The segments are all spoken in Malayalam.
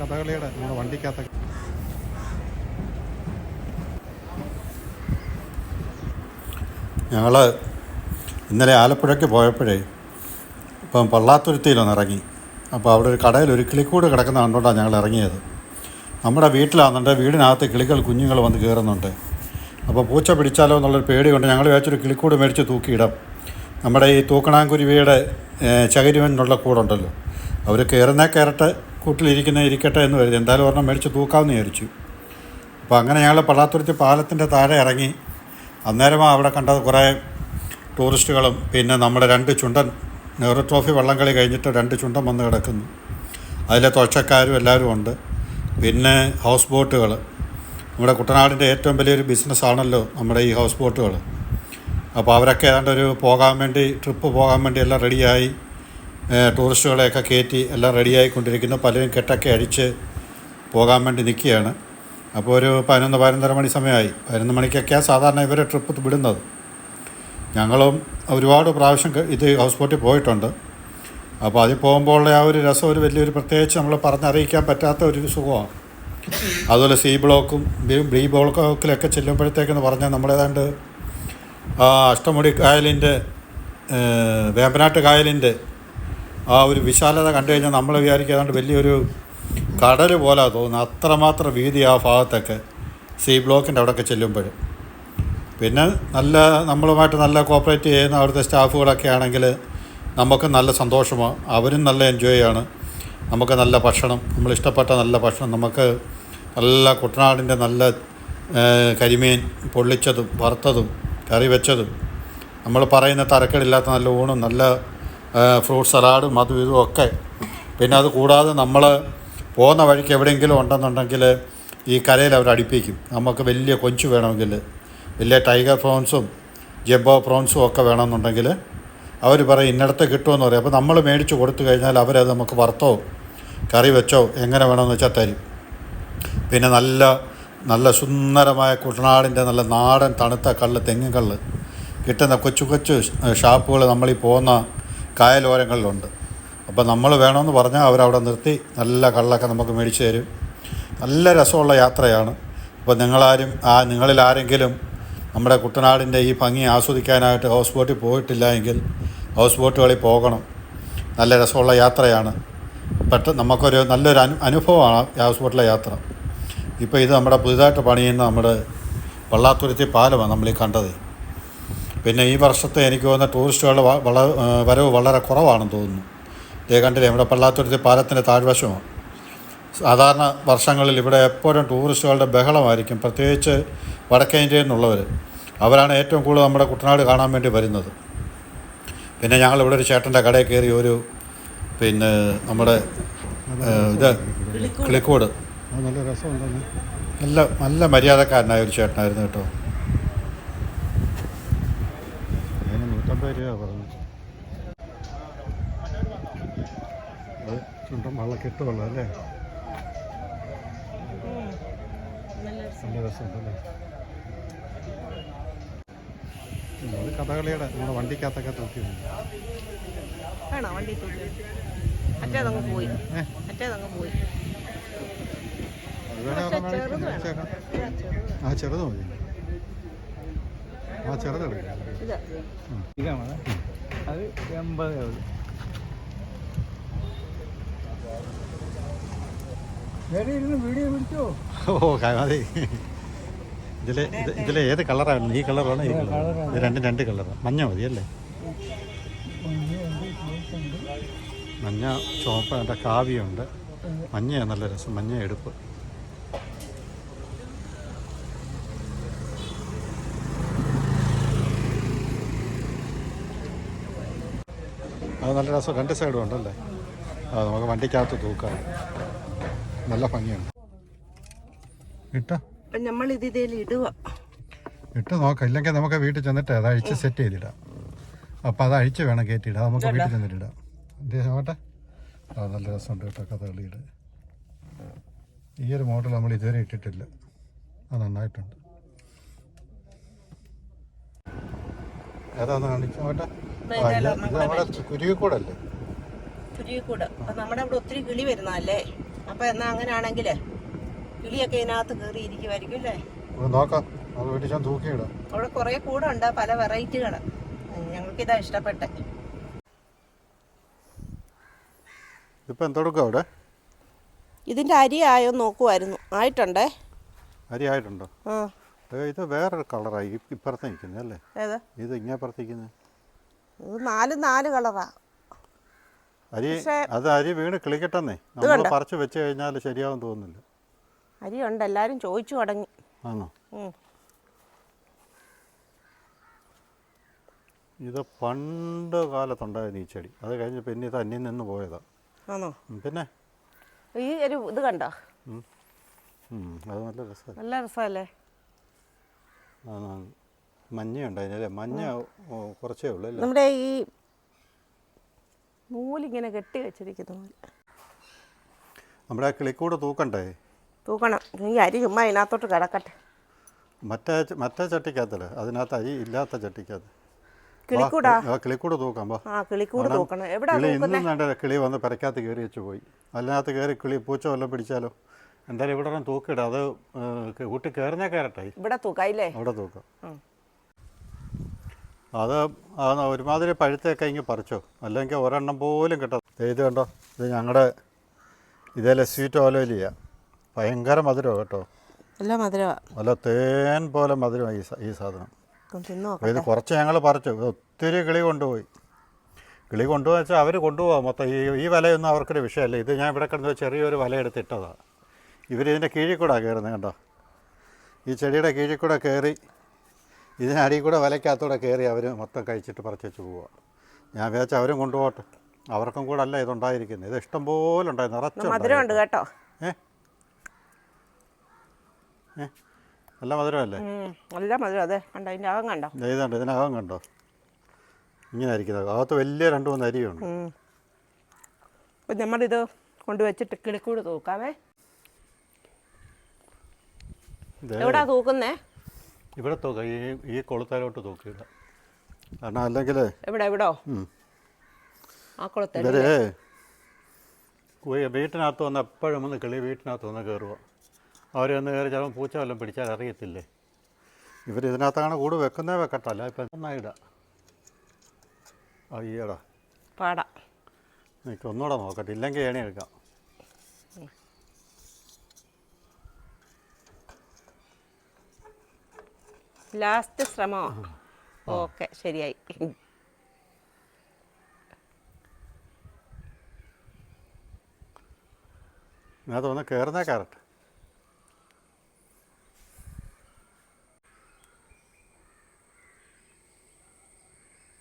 കഥകളിയുടെ നമ്മുടെ വണ്ടിക്കകത്ത് ഞങ്ങൾ ഇന്നലെ ആലപ്പുഴയ്ക്ക് പോയപ്പോഴേ ഇപ്പം പള്ളാത്തുരുത്തിയിലൊന്ന് ഇറങ്ങി. അപ്പോൾ അവിടെ ഒരു കടയിൽ ഒരു കിളിക്കൂട് കിടക്കുന്ന കണ്ടുകൊണ്ടാണ് ഞങ്ങൾ ഇറങ്ങിയത്. നമ്മുടെ വീട്ടിലാണെന്നുണ്ട് വീടിനകത്ത് കിളികൾ കുഞ്ഞുങ്ങൾ വന്ന് കയറുന്നുണ്ട്. അപ്പോൾ പൂച്ച പിടിച്ചാലോ എന്നുള്ളൊരു പേടി കൊണ്ട് ഞങ്ങൾ വിചാരിച്ചൊരു കിളിക്കൂട് മേടിച്ച് തൂക്കിയിടാം. നമ്മുടെ ഈ തൂക്കണാങ്കുരുവിയുടെ ചകരിവനുള്ള കൂടുണ്ടല്ലോ. അവർ കയറുന്നേ കയറട്ടെ കൂട്ടിലിരിക്കുന്ന ഇരിക്കട്ടെ എന്ന് കരുതി. എന്തായാലും ഒരെണ്ണം മേടിച്ച് തൂക്കാമെന്ന് വിചാരിച്ചു. അപ്പോൾ അങ്ങനെ ഞങ്ങൾ പള്ളാത്തുരുത്തി പാലത്തിന്റെ താഴെ ഇറങ്ങി. അന്നേരം അവിടെ കണ്ടത് കുറേ ടൂറിസ്റ്റുകളും പിന്നെ നമ്മുടെ രണ്ട് ചുണ്ടൻ നെഹ്റു ട്രോഫി വള്ളംകളി കഴിഞ്ഞിട്ട് രണ്ട് ചുണ്ടൻ വന്ന് കിടക്കുന്നു. അതിലെ തൊഴച്ചക്കാരും എല്ലാവരും ഉണ്ട്. പിന്നെ ഹൗസ് ബോട്ടുകൾ നമ്മുടെ കുട്ടനാടിന്റെ ഏറ്റവും വലിയൊരു ബിസിനസ്സാണല്ലോ നമ്മുടെ ഈ ഹൗസ് ബോട്ടുകൾ അപ്പോൾ അവരൊക്കെ ഏതാണ്ട് ഒരു പോകാൻ വേണ്ടി ട്രിപ്പ് പോകാൻ വേണ്ടി എല്ലാം റെഡിയായി ടൂറിസ്റ്റുകളെയൊക്കെ കയറ്റി എല്ലാം റെഡിയായിക്കൊണ്ടിരിക്കുന്നു. പലരും കെട്ടൊക്കെ അടിച്ച് പോകാൻ വേണ്ടി നിൽക്കുകയാണ്. അപ്പോൾ ഒരു പതിനൊന്ന് പതിനൊന്നര മണി സമയമായി. പതിനൊന്ന് മണിക്കൊക്കെയാണ് സാധാരണ ഇവരെ ട്രിപ്പ് വിടുന്നത്. ഞങ്ങളും ഒരുപാട് പ്രാവശ്യം ഇത് ഹൗസ് ബോട്ടിൽ പോയിട്ടുണ്ട്. അപ്പോൾ അതിൽ പോകുമ്പോഴുള്ള ആ ഒരു രസം ഒരു വലിയൊരു പ്രത്യേകിച്ച് നമ്മൾ പറഞ്ഞറിയിക്കാൻ പറ്റാത്ത ഒരു സുഖമാണ്. അതുപോലെ സി ബ്ലോക്കും ബി- ബ്ലോക്കിലൊക്കെ ചെല്ലുമ്പോഴത്തേക്കെന്ന് പറഞ്ഞാൽ നമ്മളേതാണ്ട് അഷ്ടമുടി കായലിന്റെ വേമ്പനാട്ട് കായലിന്റെ ആ ഒരു വിശാലത കണ്ടു കഴിഞ്ഞാൽ നമ്മൾ വിചാരിക്കുക ഏതാണ്ട് വലിയൊരു കടൽ പോലെ തോന്നുന്നു അത്രമാത്രം വീതി ആ ഭാഗത്തൊക്കെ സി ബ്ലോക്കിന്റെ അവിടെയൊക്കെ ചെല്ലുമ്പോൾ. പിന്നെ നല്ല നമ്മളുമായിട്ട് നല്ല കോപ്പറേറ്റ് ചെയ്യുന്ന അവിടുത്തെ സ്റ്റാഫുകളൊക്കെ ആണെങ്കിൽ നമുക്ക് നല്ല സന്തോഷമാണ് അവരും നല്ല എൻജോയ് ആണ്. നമുക്ക് നല്ല ഭക്ഷണം നമ്മൾ ഇഷ്ടപ്പെട്ട നല്ല ഭക്ഷണം നമുക്ക് നല്ല കുട്ടനാടിന്റെ നല്ല കരിമീൻ പൊള്ളിച്ചതും വറുത്തതും കറി വെച്ചതും. നമ്മൾ പറയുന്ന തരക്കേടില്ലാത്ത നല്ല ഊണും നല്ല ഫ്രൂട്ട് സലാഡും അതും ഇതും ഒക്കെ. പിന്നെ അത് കൂടാതെ നമ്മൾ പോകുന്ന വഴിക്ക് എവിടെയെങ്കിലും ഉണ്ടെന്നുണ്ടെങ്കിൽ ഈ കരയിൽ അവർ അടുപ്പിക്കും. നമുക്ക് വലിയ കൊഞ്ച് വേണമെങ്കിൽ വലിയ ടൈഗർ പ്രോൺസും ജെബോ പ്രോൺസും ഒക്കെ വേണമെന്നുണ്ടെങ്കിൽ അവർ പറയും ഇന്നടത്ത് കിട്ടുമെന്ന് പറയും. അപ്പോൾ നമ്മൾ മേടിച്ച് കൊടുത്തു കഴിഞ്ഞാൽ അവരത് നമുക്ക് വറുത്തോ കറി വെച്ചോ എങ്ങനെ വേണമെന്ന് വെച്ചാൽ തരും. പിന്നെ നല്ല നല്ല സുന്ദരമായ കുട്ടനാടിന്റെ നല്ല നാടൻ തണുത്ത കള്ള് തെങ്ങ് കള്ള്. കിട്ടുന്ന കൊച്ചു കൊച്ചു ഷാപ്പുകൾ നമ്മളീ പോകുന്ന കായലോരങ്ങളിലുണ്ട്. അപ്പോൾ നമ്മൾ വേണമെന്ന് പറഞ്ഞാൽ അവരവിടെ നിർത്തി നല്ല കള്ളൊക്കെ നമുക്ക് മേടിച്ച് തരും. നല്ല രസമുള്ള യാത്രയാണ്. അപ്പോൾ നിങ്ങളാരും ആ നിങ്ങളിൽ ആരെങ്കിലും നമ്മുടെ കുട്ടനാടിന്റെ ഈ ഭംഗി ആസ്വദിക്കാനായിട്ട് ഹൗസ് ബോട്ടിൽ പോയിട്ടില്ല എങ്കിൽ ഹൗസ് ബോട്ടുകളിൽ പോകണം. നല്ല രസമുള്ള യാത്രയാണ്. പെട്ടെന്ന് നമുക്കൊരു നല്ലൊരു അനു അനുഭവമാണ് ഹൗസ് ബോട്ടിലെ യാത്ര. ഇപ്പോൾ ഇത് നമ്മുടെ പുതുതായിട്ട് പണിയുന്ന നമ്മുടെ വള്ളാത്തുരുത്തി പാലമാണ് നമ്മൾ ഈ കണ്ടത്. പിന്നെ ഈ വർഷത്തെ എനിക്ക് തോന്നുന്ന ടൂറിസ്റ്റുകളുടെ വള വരവ് വളരെ കുറവാണെന്ന് തോന്നുന്നു. ഇതേ കണ്ടില്ലേ നമ്മുടെ പള്ളാത്തുരുത്തി പാലത്തിന്റെ താഴ്വശമാണ്. സാധാരണ വർഷങ്ങളിൽ ഇവിടെ എപ്പോഴും ടൂറിസ്റ്റുകളുടെ ബഹളമായിരിക്കും. പ്രത്യേകിച്ച് വടക്കേ ഇന്ത്യയിൽ നിന്നുള്ളവർ അവരാണ് ഏറ്റവും കൂടുതൽ നമ്മുടെ കുട്ടനാട് കാണാൻ വേണ്ടി വരുന്നത്. പിന്നെ ഞങ്ങൾ ഇവിടെ ഒരു ചേട്ടന്റെ കടയിൽ കയറി ഒരു പിന്നെ നമ്മുടെ ഇത് കിളിക്കോട്. നല്ല നല്ല മര്യാദക്കാരനായ ഒരു ചേട്ടനായിരുന്നു കേട്ടോ. രൂപ പറഞ്ഞു അത് ചുണ്ടൻ വള്ള കെട്ടുവള്ളം അല്ലേ? നല്ല രസമുണ്ടല്ലേ? അത് കഥകളിയുടെ നമ്മുടെ വണ്ടിക്കകത്തൊക്കെ തൂക്കി വേണോ വണ്ടി തൂക്കി. മറ്റേതങ്ങ് പോയി. മറ്റേതങ്ങ് പോയി. ആ ചെറുത് മതി. ഇതാണ്? അത് എൺപത് വേറെ ഇരുന്ന് വീഡിയോ പിടിച്ചോ? ഓ ഇതിലെ ഇത് ഇതിലെ ഏത് കളറാണ്? ഈ കളറാണ് ഈ കളർ ഇത് രണ്ടും രണ്ട് കളറാണ് മഞ്ഞ മതി അല്ലേ? മഞ്ഞ ചുവപ്പ് കാവ്യമുണ്ട് കാവിയുണ്ട് മഞ്ഞയാണ് നല്ല രസം. മഞ്ഞ എടുപ്പ്. നല്ല രസം. രണ്ട് സൈഡും ഉണ്ടല്ലേ? ആ നമുക്ക് വണ്ടിക്കകത്ത് തൂക്കാം. നല്ല ഭംഗിയുണ്ട്. ഇട്ട? നമ്മൾ ഇത് ഇതിൽ ഇടുക. ഇട്ട് നോക്കാം. ഇല്ലെങ്കിൽ നമുക്ക് വീട്ടിൽ ചെന്നിട്ട് അത് അഴിച്ച് സെറ്റ് ചെയ്തിടാം. അപ്പം അത് അഴിച്ച് വേണം കയറ്റിയിടാം നമുക്ക് വീട്ടിൽ ചെന്നിട്ടിടാം എന്തേ ആവട്ടെ. ആ നല്ല രസമുണ്ട് കേട്ടോ കഥകളിയുടെ. ഈ ഒരു മോഡൽ നമ്മൾ ഇതുവരെ ഇട്ടിട്ടില്ല. അത് നന്നായിട്ടുണ്ട്. ഏതാന്ന് കാണിച്ചോട്ടെ കുരുവിക്കൂടല്ലേ? കുരുവിക്കൂട്. അപ്പൊ നമ്മുടെ അവിടെ ഒത്തിരി കിളി വരുന്നതല്ലേ? അപ്പൊ എന്നാ അങ്ങനെയാണെങ്കിലേ കിളിയൊക്കെ ഇതിനകത്ത് കയറി ഇരിക്കുമായിരിക്കും അല്ലേ നോക്കാം. അത് തൂക്കിയിടാം. അവിടെ കുറെ കൂടെ ഉണ്ട് പല വെറൈറ്റികൾ ഞങ്ങൾക്ക് ഇതാ ഇഷ്ടപ്പെട്ട. അവിടെ? ഇതിന്റെ അരി ആയോ നോക്കുമായിരുന്നു ആയിട്ടുണ്ടേ? അരി ആയിട്ടുണ്ടോ? ആ. ഇത് വേറൊരു കളറായി ഇപ്പുറത്ത് അല്ലേ? ഇത് ഇങ്ങനെ ഇത് നാല് നാല് കളറാ. അരി അത് അരി വീണ് കിളിക്കട്ടെന്നേ. നമ്മൾ പറിച്ചു വെച്ച് കഴിഞ്ഞാൽ ശരിയാവും തോന്നുന്നില്ല. അരി ഉണ്ട് എല്ലാരും ചോദിച്ചു തുടങ്ങി. ആണോ. ഇത് പണ്ട് കാലത്തുണ്ടായിരുന്നു ഈ ചെടി. അത് കഴിഞ്ഞ് പിന്നെ ഇത് അന്യം നിന്ന് പോയതാ. ആണോ? പിന്നെ? ഈ ഒരു ഇത് കണ്ടോ? അത് നല്ല രസം. നല്ല രസമല്ലേ മഞ്ഞയുണ്ട് അതിനല്ലേ? മഞ്ഞ കുറച്ചേ ഉള്ളൂ നമ്മുടെ ഈ നൂലിങ്ങനെ കെട്ടി വെച്ചിരിക്കുന്ന പോലെ നമ്മുടെ ആ കിളിക്കൂട് തൂക്കണ്ടേ? തൂക്കണം. ഈ അരി ചുമ്മാ അതിനകത്തോട്ട് കിടക്കട്ടെ. മറ്റേ മറ്റേ ചട്ടിക്കകത്തല്ലേ? അതിനകത്ത് അരി ഇല്ലാത്ത ചട്ടിക്കകത്ത്. കിളിക്കൂടാ? കിളിക്കൂട് തൂക്കാം വാ. ആ കിളിക്കൂട് തൂക്കണം. എവിടെ കിളി ഇന്നും വേണ്ട കിളി വന്ന് പെരക്കകത്ത് കയറി വെച്ച് പോയി. അതിനകത്ത് കയറി കിളി പൂച്ച വല്ലതും പിടിച്ചാലോ? എന്തായാലും ഇവിടെ തൂക്കിടാം. അത് കൂട്ടി കയറിഞ്ഞാൽ കയറട്ടെ ഇവിടെ തൂക്കായില്ലേ അവിടെ തൂക്കാം. അത് ആ ഒരുമാതിരി പഴുത്തൊക്കെ ഇങ്ങ് പറിച്ചോ. അല്ലെങ്കിൽ ഒരെണ്ണം പോലും കിട്ടാം ഇത് കണ്ടോ? ഇത് ഞങ്ങളുടെ ഇതേലെ സ്വീറ്റ് ഓലോലിയ ഭയങ്കര മധുരമാണ് കേട്ടോ. നല്ല മധുരമാ നല്ല തേൻ പോലെ മധുരമാണ് ഈ ഈ സാധനം. ഇത് കുറച്ച് ഞങ്ങൾ പറിച്ചു. ഇത് ഒത്തിരി കിളി കൊണ്ടുപോയി. കിളി കൊണ്ടുപോയി വെച്ചാൽ അവർ കൊണ്ടുപോകാം മൊത്തം ഈ ഈ വലയൊന്നും അവർക്കൊരു വിഷയമല്ല ഇത് ഞാൻ ഇവിടെ കിടന്ന് ചെറിയൊരു വല എടുത്തിട്ടതാണ് ഇവരിതിന്റെ കീഴിൽ കൂടെ കയറുന്നത് കണ്ടോ? ഈ ചെടിയുടെ കീഴിൽ കൂടെ കയറി ഇതിനടിയിൽ കൂടെ വലയ്ക്കകത്തൂടെ കയറി അവർ മൊത്തം കഴിച്ചിട്ട് പറിച്ചു പോവുക ഞാൻ വിചാരിച്ച അവരും കൊണ്ടുപോകട്ടെ. അവർക്കും കൂടെ അല്ല ഇതുണ്ടായിരിക്കുന്നത് ഇത് ഇഷ്ടം പോലെ ഉണ്ടായി നിറച്ചുണ്ടായി മധുരമുണ്ട് കേട്ടോ. ഏ? നല്ല മധുരമല്ലേ? നല്ല മധുരം. അതെ. കണ്ടോ ഇതിന്റെ അകം കണ്ടോ? ഇതുണ്ട്. ഇതിനകം കണ്ടോ? ഇങ്ങനെ ഇരിക്കുന്നത് അകത്ത് വലിയ രണ്ട് മൂന്ന് അരിയുണ്ട്. അപ്പം നമ്മളിത് കൊണ്ടുവച്ചിട്ട് കിളിക്കൂട് തൂക്കാമേ എവിടാ തൂക്കുന്നേ? ഇവിടെ തൂക്ക ഈ ഈ കൊളുത്താലോട്ട് തൂക്കിയിട. കാരണം അല്ലെങ്കിൽ എവിടെ എവിടോ? ആ കുളത്തിൽ ഇവർ ഉയ്യ- വീട്ടിനകത്ത് വന്ന് എപ്പോഴും ഒന്ന് കിളി വീട്ടിനകത്ത് വന്ന് കയറുക അവർ വന്ന് കയറി ചിലപ്പോൾ പൂച്ച വല്ലതും പിടിച്ചാൽ അറിയത്തില്ലേ? ഇവർ ഇതിനകത്താണ് കൂട് വെക്കുന്നേ വെക്കട്ടല്ല ഇപ്പം നന്നായിടാ. അയ്യടാ. പാടാ. എനിക്ക് ഒന്നുകൂടെ നോക്കട്ടെ ഇല്ലെങ്കിൽ ഏണി എടുക്കാം ലാസ്റ്റ് ശ്രമോ. ഓക്കെ ശരിയായി. ഇതിനകത്ത് വന്ന് കയറുന്നേ കയറട്ടെ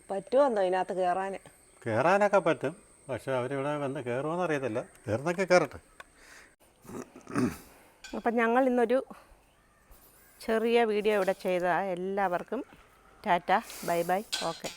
പറ്റുമെന്നോ ഇതിനകത്ത് കയറാൻ കയറാനൊക്കെ പറ്റും. പക്ഷെ അവരിവിടെ വന്ന് കയറുമെന്ന് അറിയത്തില്ല. കയറുന്നൊക്കെ കയറട്ടെ അപ്പം ഞങ്ങൾ ഇന്നൊരു ചെറിയ വീഡിയോ ഇവിടെ ചെയ്ത എല്ലാവർക്കും ടാറ്റ ബൈ ബൈ ഓക്കെ.